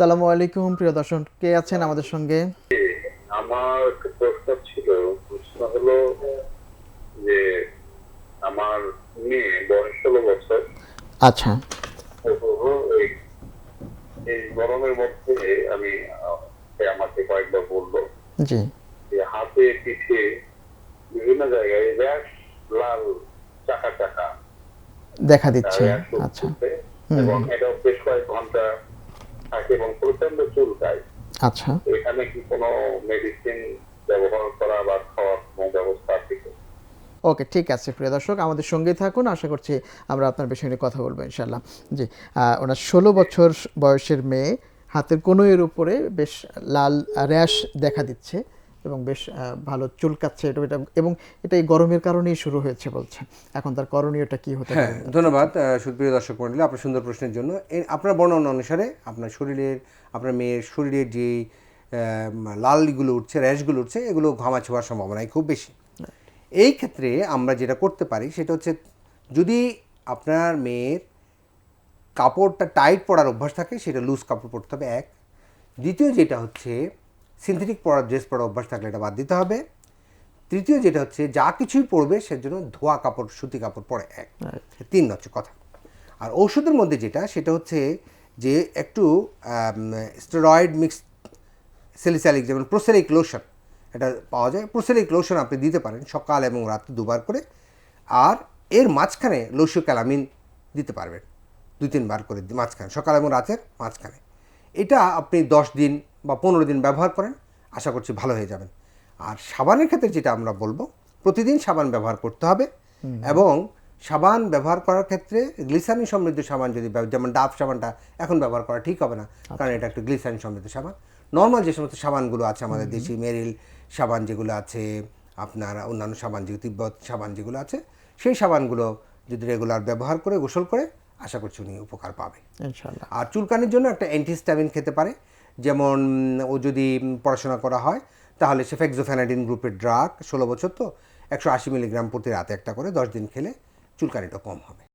সালামু আলাইকুম প্রিয় দর্শক। কে আছেন আমাদের সঙ্গে? আমার প্রশ্ন ছিল প্রশ্ন হলো যে আমার মেয়ে বয়স ষোলো বছর। আচ্ছা। এই- গরমের মধ্যে আমি আমাকে কয়েকবার বলল জি। যে হাতে পিঠে বিভিন্ন জায়গায় র্যাশ লাল চাকা চাকা দেখা দিচ্ছে। আচ্ছা। এবং এটা বেশ কয়েক ঘণ্টা থাকে এবং প্রচণ্ড চুলকায় আচ্ছা। এখানে কি কোনো মেডিসিন ব্যবহার করা বা খাওয়ার কোনো ব্যবস্থা আছে ওকে ঠিক আছে প্রিয় দর্শক আমাদের সঙ্গে থাকুন। আশা করছি আমরা আপনার বিষয় নিয়ে কথা বলব ইনশাল্লাহ জি ওনার ষোলো বছর বয়সের মেয়ে হাতের কনুইয়ের উপরে বেশ লাল র্যাশ দেখা দিচ্ছে। এবং বেশ ভালো চুলকাচ্ছে এটা এটা এবং এটা এই গরমের কারণেই শুরু হয়েছে বলছে। এখন তার করণীয়টা কি হতে হ্যাঁ পারে? ধন্যবাদ সুপ্রিয় দর্শক মন্ডলী আপনার সুন্দর প্রশ্নের জন্য। আপনার বর্ণনা অনুসারে আপনার শরীরের আপনার মেয়ের শরীরের যে লালগুলো উঠছে র্যাশগুলো উঠছে এগুলো ঘামাচি হওয়ার সম্ভাবনাই খুব বেশি। এই ক্ষেত্রে আমরা যেটা করতে পারি সেটা হচ্ছে যদি আপনার মেয়ের কাপড়টা টাইট পরার অভ্যাস থাকে সেটা লুজ কাপড় পরতে হবে এক। দ্বিতীয় যেটা হচ্ছে সিনথেটিক পরার ড্রেস পরার অভ্যাস থাকলে এটা বাদ দিতে হবে। তৃতীয় যেটা হচ্ছে যা কিছুই পরবে সেজন্য ধোয়া কাপড় সুতি কাপড় পরে এক। তিন হচ্ছে কথা। আর ওষুধের মধ্যে যেটা সেটা হচ্ছে যে একটু স্টেরয়েড মিক্স সেলিস্যালিক যেমন প্রোসেলিক লোশন এটা পাওয়া যায়। প্রোসেলিক লোশন আপনি দিতে পারেন সকাল এবং রাত্রে দুবার করে। আর এর মাঝখানে লস্যু ক্যালামিন দিতে পারবেন। দুই তিনবার করে মাঝখানে সকাল এবং রাতের মাঝখানে। এটা আপনি দশ দিন বা পনেরো দিন ব্যবহার করেন আশা করছি ভালো হয়ে যাবেন। আর সাবানের ক্ষেত্রে যেটা আমরা বলব প্রতিদিন সাবান ব্যবহার করতে হবে এবং সাবান ব্যবহার করার ক্ষেত্রে গ্লিসারিন সমৃদ্ধ সাবান যদি যেমন ডাব সাবানটা এখন ব্যবহার করা ঠিক হবে না কারণ এটা একটু গ্লিসারিন সমৃদ্ধ সাবান। নর্মাল যে সমস্ত সাবানগুলো আছে আমাদের দেশি মেরিল সাবান যেগুলো আছে আপনার অন্যান্য সাবান যে তিব্বত সাবান যেগুলো আছে সেই সাবানগুলো যদি রেগুলার ব্যবহার করে গোসল করে আশা করছি উনি উপকার পাবে আর চুলকানির জন্য একটা অ্যান্টিস্টামিন খেতে পারে যেমন ও যদি পড়াশোনা করা হয় তাহলে সে ফেক্সোফেনাডিন গ্রুপের ড্রাগ ষোলো বছর তো একশো আশি মিলিগ্রাম প্রতি রাতে একটা করে দশ দিন খেলে চুলকানিটা কম হবে।